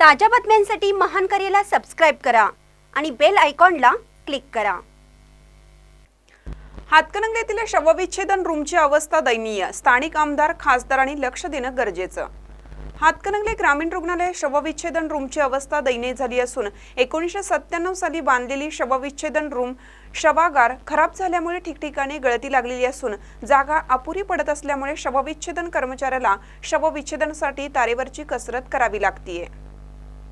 ताज्या बातम्यांसाठी महान करेला सबस्क्राईब करा आणि बेल आयकॉनला क्लिक करा. हातकणंगलेतील शवविच्छेदन रूमची अवस्था दयनीय. स्थानिक आमदार खासदारांनी लक्ष देणं गरजेचं. हातकणंगले ग्रामीण रुग्णालय शवविच्छेदन रूमची अवस्था दयनीय झाली असून एकोणीसशे सत्त्याण्णव साली बांधलेली शवविच्छेदन रूम शवागार खराब झाल्यामुळे ठिकठिकाणी गळती लागलेली असून जागा अपुरी पडत असल्यामुळे शवविच्छेदन कर्मचाऱ्याला शवविच्छेदनासाठी तारेवरची कसरत करावी लागतीये.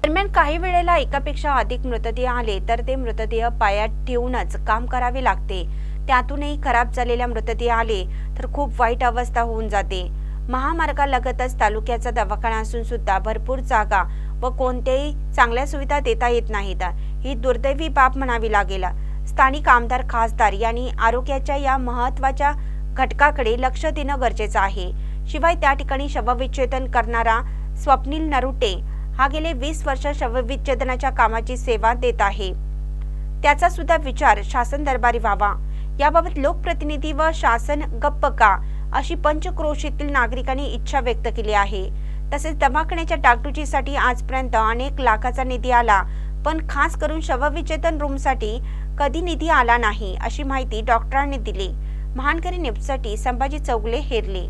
दरम्यान काही वेळेला एकापेक्षा अधिक मृतदेह आले तर ते मृतदेह पायात ठेवूनच काम करावे लागते. त्यातूनही खराब झालेल्या मृतदेह आले तर खूप वाईट अवस्था होऊन जाते. महामार्गालगतच तालुक्याचा दवाखाना असून सुद्धा भरपूर जागा व कोणत्याही चांगल्या सुविधा देता येत नाहीत. ही दुर्दैवी बाब म्हणावी लागेल. स्थानिक आमदार खासदार यांनी आरोग्याच्या या महत्त्वाच्या घटकाकडे लक्ष देणं गरजेचं आहे. शिवाय त्या ठिकाणी शवविच्छेदन करणारा स्वप्नील नरुटे हा गेले वीस वर्ष शवविच्छेदनाच्या कामाची सेवा देत आहे. त्याचा सुद्धा विचार शासन दरबारी व्हावा. याबाबत लोकप्रतिनिधी व शासन गप्प का अशी पंचक्रोशीतील नागरिकांनी इच्छा व्यक्त केली आहे. तसेच दवाखान्याच्या डागडुजीसाठी आजपर्यंत अनेक लाखाचा निधी आला पण खास करून शवविचेतन रूमसाठी कधी निधी आला नाही अशी माहिती डॉक्टरांनी दिली. महानकरी न्यूजसाठी संभाजी चौगले हेरले.